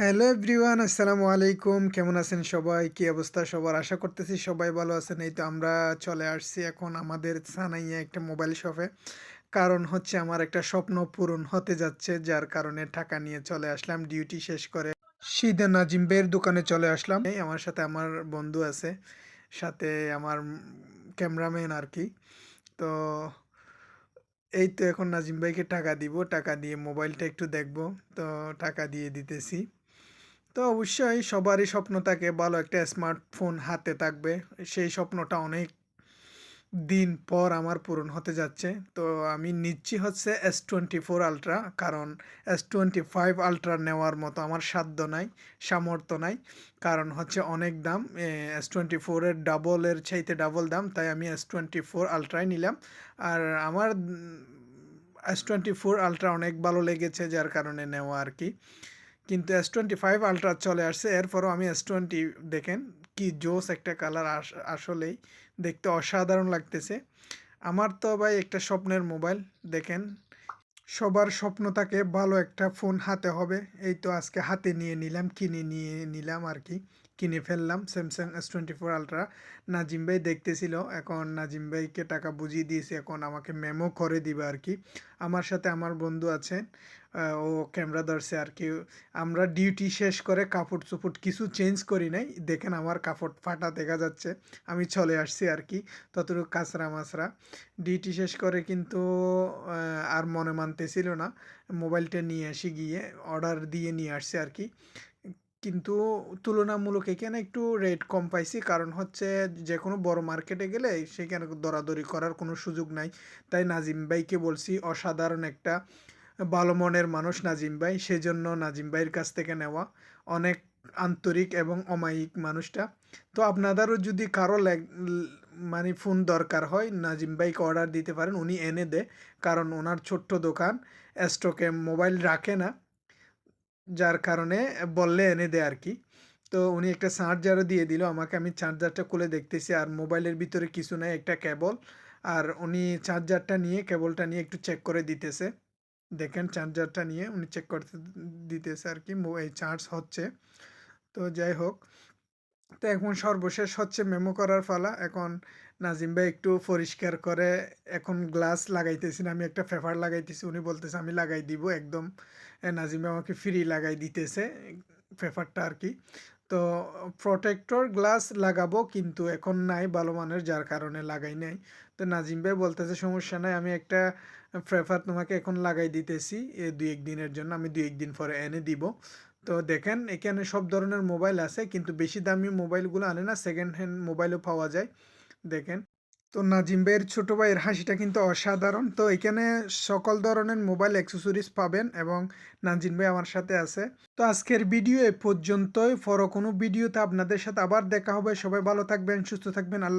Hello everyone, আসসালামু আলাইকুম। কেমন আছেন সবাই? কি অবস্থা সবার? আশা করতেছি সবাই ভালো আছেন। এই তো আমরা চলে আসছি এখন আমাদের সানাইয়া একটা মোবাইল শপে। কারণ হচ্ছে আমার একটা স্বপ্ন পূরণ হতে যাচ্ছে, যার কারণে টাকা নিয়ে চলে আসলাম, ডিউটি শেষ করে সিদে নাজিম বের দোকানে চলে আসলাম। এই আমার সাথে আমার বন্ধু আছে, সাথে আমার ক্যামেরাম্যান আর কি। তো এই তো এখন নাজিম ভাইকে টাকা দিব, টাকা দিয়ে মোবাইলটা একটু দেখব। তো টাকা দিয়ে দিতেছি। তো অবশ্যই সবারই স্বপ্ন থাকে ভালো একটা স্মার্টফোন হাতে থাকবে। সেই স্বপ্নটা অনেক দিন পর আমার পূরণ হতে যাচ্ছে। তো আমি নিচ্ছি হচ্ছে এস টোয়েন্টি ফোর আলট্রা কারণ এস টোয়েন্টি ফাইভ আলট্রা নেওয়ার মতো আমার সাধ্য নাই, সামর্থ্য নাই। কারণ হচ্ছে অনেক দাম এস টোয়েন্টি ফোরের ডাবলের চাইতে ডাবল দাম, তাই আমি এস টোয়েন্টি ফোর আলট্রাই নিলাম। আর আমার এস টোয়েন্টি ফোর আলট্রা অনেক ভালো লেগেছে, যার কারণে নেওয়া আর কি। কিন্তু এস টোয়েন্টি ফাইভ আলট্রা চলে আসছে। এরপরও আমি এস টোয়েন্টি দেখেন কি জোস একটা কালার আসলেই দেখতে অসাধারণ লাগতেছে। আমার তো ভাই একটা স্বপ্নের মোবাইল দেখেন সবার স্বপ্ন থাকে ভালো একটা ফোন হাতে হবে। এই তো আজকে হাতে নিয়ে নিলাম, কিনে নিয়ে নিলাম আর কি। কিনে ফেললাম। Samsung S twenty four Ultra Nazim ভাই দেখতেছিল, এখন নাজিম ভাইকে টাকা বুঝিয়ে দিয়েছি, এখন আমাকে মেমো করে দিবে আর কি। আমার সাথে আমার বন্ধু আছেন ও ক্যামেরা ধরছে আর কি। আমরা ডিউটি শেষ করে কাপড় চোপড় কিছু চেঞ্জ করি নাই। দেখেন আমার কাপড় ফাটা দেখা যাচ্ছে, আমি চলে আসছি আর কি। ততটুকু কাঁচরা মাছরা। ডিউটি শেষ করে কিন্তু আর মনে মানতেছিল না। মোবাইলটা নিয়ে আসি গিয়ে অর্ডার দিয়ে নিয়ে আসছে আর কি। কিন্তু তুলনামূলক এখানে একটু রেট কম পাইছি। কারণ হচ্ছে যে কোনো বড় মার্কেটে গেলে সেখানে দরাদরি করার কোনো সুযোগ নাই। তাই নাজিম ভাইকে বলছি, অসাধারণ একটা ভালো মনের মানুষ নাজিম ভাই। সেজন্য নাজিম ভাইয়ের কাছ থেকে নেওয়া। অনেক আন্তরিক এবং অমায়িক মানুষটা। তো আপনাদেরও যদি কারও মানে ফোন দরকার হয়, নাজিম ভাইকে অর্ডার দিতে পারেন। উনি এনে দেয়। কারণ ওনার ছোট্ট দোকান স্টকে মোবাইল রাখে না। যার কারণে বললে এনে দেয় আর কি। তো উনি একটা চার্জারও দিয়ে দিল, আমাকে আমি চার্জারটা খুলে দেখতেছি, আর মোবাইলের ভিতরে কিছু নাই, একটা কেবল। আর উনি চার্জারটা নিয়ে, কেবলটা নিয়ে একটু চেক করে দিতেছে। দেখেন চার্জারটা নিয়ে উনি চেক করতে দিতেছে আর কি এই চার্জ হচ্ছে। তো যাই হোক। তো এখন সর্বশেষ হচ্ছে মেমো করার ফালা এখন নাজিম ভাই একটু পরিষ্কার করে, এখন গ্লাস লাগাইতেছি আমি একটা পেপার লাগাইতেছি, উনি বলতেছে আমি লাগাই দিব একদম। নাজিম আমাকে ফ্রি লাগাই দিতেছে পেপারটা আর কি। তো প্রোটেক্টর গ্লাস লাগাবো কিন্তু এখন নাই, ভালো মানের, যার কারণে লাগাই নাই। তো নাজিম ভাই বলতেছে, সমস্যা নাই, আমি একটা পেপার তোমাকে এখন লাগাই দিতেছি দুই এক দিনের জন্য, আমি দুই এক দিন পরে এনে দিব। তো দেখেন, এখানে সব ধরনের মোবাইল আছে, কিন্তু বেশি দামি মোবাইলগুলো আনে না সেকেন্ড হ্যান্ড মোবাইলও পাওয়া যায়। দেখেন তো নাজিম ভাইয়ের ছোটো ভাইয়ের হাসিটা কিন্তু অসাধারণ। তো এখানে সকল ধরনের মোবাইল অ্যাক্সেসরিজ পাবেন এবং নাজিম ভাই আমার সাথে আছে। তো আজকের ভিডিও এ পর্যন্তই। পর কোনো ভিডিওতে আপনাদের সাথে আবার দেখা হবে। সবাই ভালো থাকবেন, সুস্থ থাকবেন। আল্লাহ